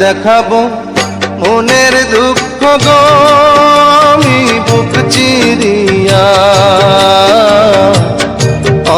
দেখাবো, মনের দুঃখ গো, আমি বুক চিরিয়া।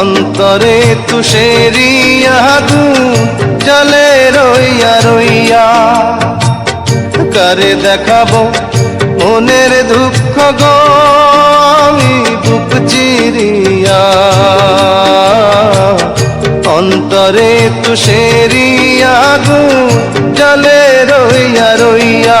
অন্তরে তুষেরিয়া দু জলে রইয়া রইয়া। কারে দেখাবো, মনের দুঃখ গো, আমি বুক চিরিয়া। অন্তরে তুষেরিয়া গু জলে রইয়া রইয়া।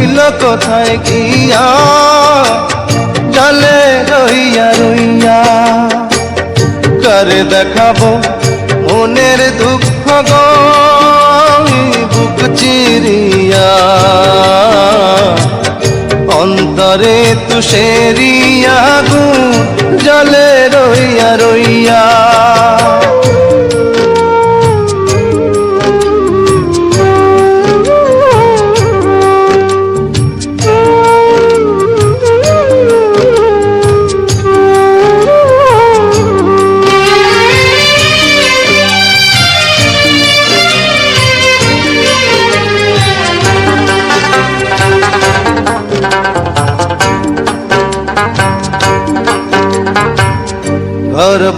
রইল কোথায় গিয়া? জলে রইয়া রইয়া। করে দেখাবো মনের দুঃখ গো? বুক চিরিয়া। অন্তরে তুষেরিয়া গু, জলে রইয়া রইয়া।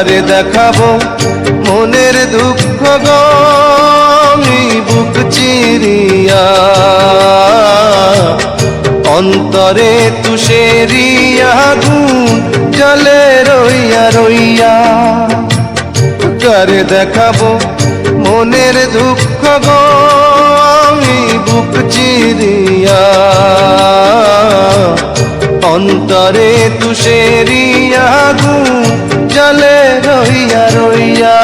করে দেখাবো মনের দুঃখ গো, আমি বুক চিরিয়া। অন্তরে তুষেরিয়া গুণ জলে রইয়া রইয়া। করে দেখাবো মনের দুঃখ গো, আমি বুক চিরিয়া। অন্তরে তুষেরিয়া গুণ জলে রইয়া রইয়া।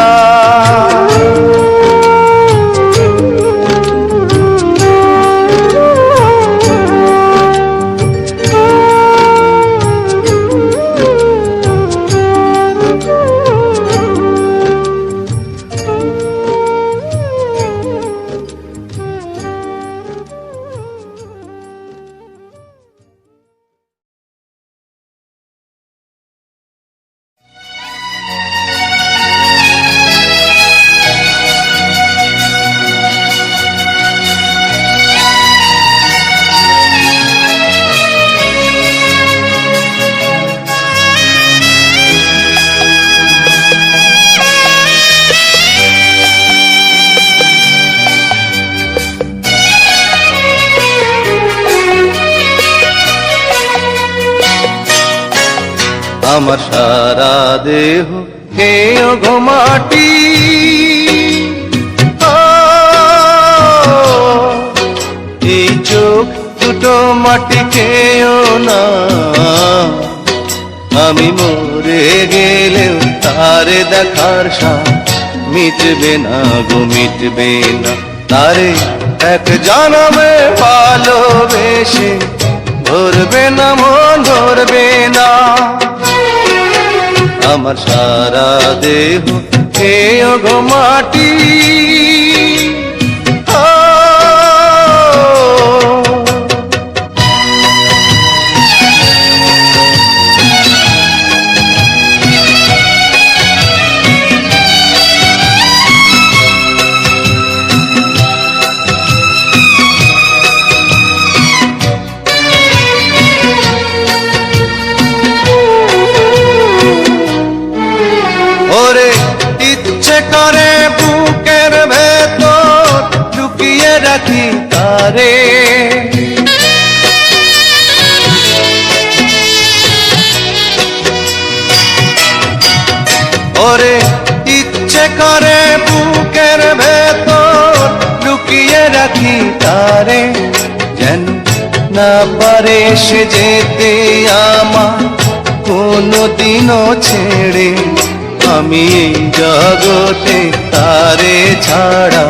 আমার সারা দেহ। খেয়ে ঘুমাটি এই চোখ দুটো মাটি খেয়েও না। আমি মরে গেলেও তারে দেখার সাথ মিটবে না গো, মিটবে না। তারে এক জনমে ভালোবেসে, ধরবে না মন, ধরবে না। আমার সারা দেহ হে গো মাটি। তারে ওরে, ইচ্ছে করে বুকের ভেতর লুকিয়ে রাখি তারে, যেন না পারে সে যেতে আমার কোনো দিনও ছেড়ে। আমি এই জগতে তারে ছাড়া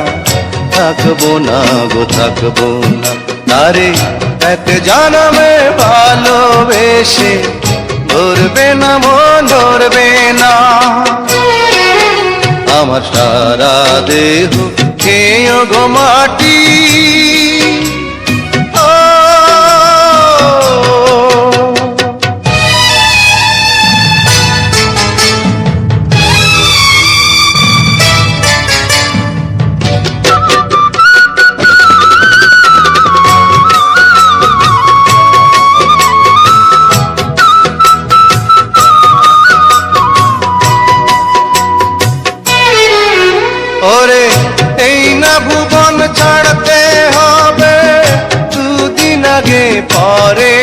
থাকব না গো, থাকব না। তারে এত জানাবে ভালোবেসে, ধরবে না মন ধরবে না। আমার সারা দেহ, খেয়ে গো মাটি। না ভুবন ছাড়তে হবে দুদিন আগে পরে।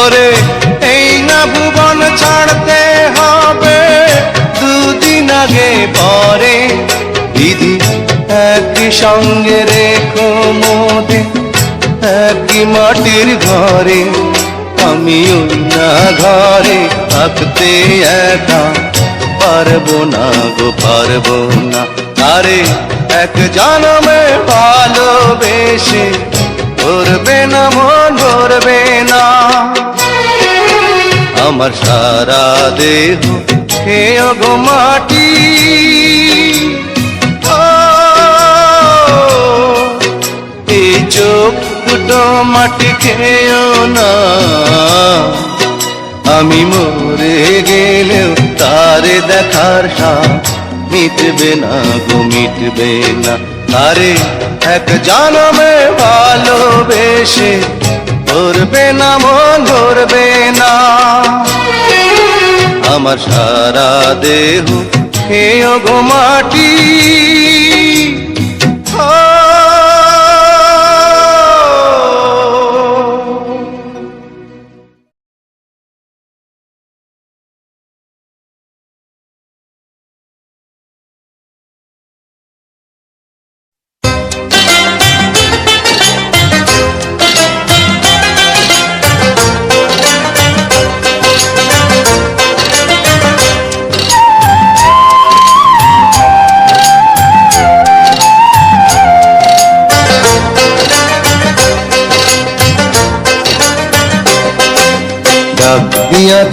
ওরে, এই না ভুবন ছাড়তে হবে দুদিন আগে পরে। দিদি, একই সঙ্গে রেখো মোদে, একই মাটির ঘরে। আমি ওই না ঘরে থাকতে একা পারব না গো, পারব না। আরে, এক জনমে ভালোবেসে ধরবে না মন, ধরবে না। আমার সারা দেহ খেয়ে গো মাটি। মাটি খেয়েও না। আমি মরে গেলেও তারে দেখার সাথ মিটবে না গো, মিটবে না। তারে এক জনমে ভালোবেসে ধরবে না মন, ধরবে না। আমার সারা দেহ খেয়ে গো মাটি।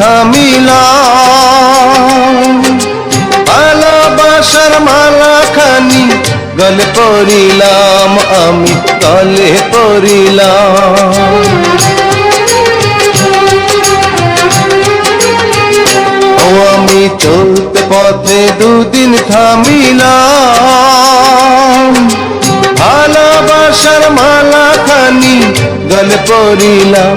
থামিলাম ভালোবাসার মালা খানি গলে পড়িলাম আমি গলে পড়িলাম। আমি চলতে পথে দুদিন থামিলাম। ভালোবাসার মালা খানি গলে পড়িলাম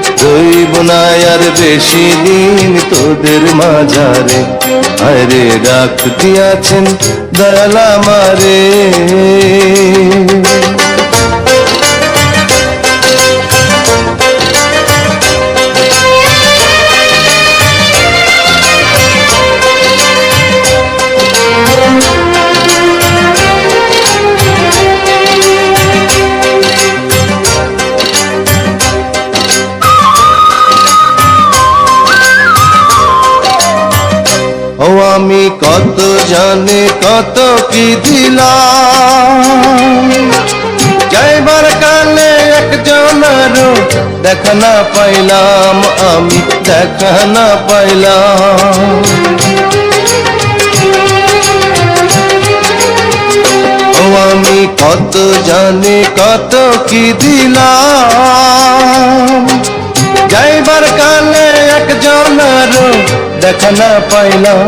রইব না আর বেশি দিন তোদের মাঝারে। আরে ডাক আছেন দয়ালা মারে জানে কত কি দিলাম। যাইবার কালে একজনের দেখা না পাইলাম, আমি দেখা না পাইলাম। ও আমি কত জানি কত কি দিলাম। যাইবার কালে একজনের দেখা না পাইলাম।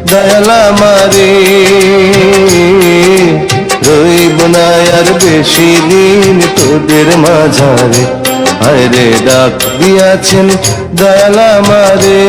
দয়ালা মারে রইব না আর বেশি দিন তোদের মাঝারে। আরে ডাক দিয়াছেন দয়ালা মারে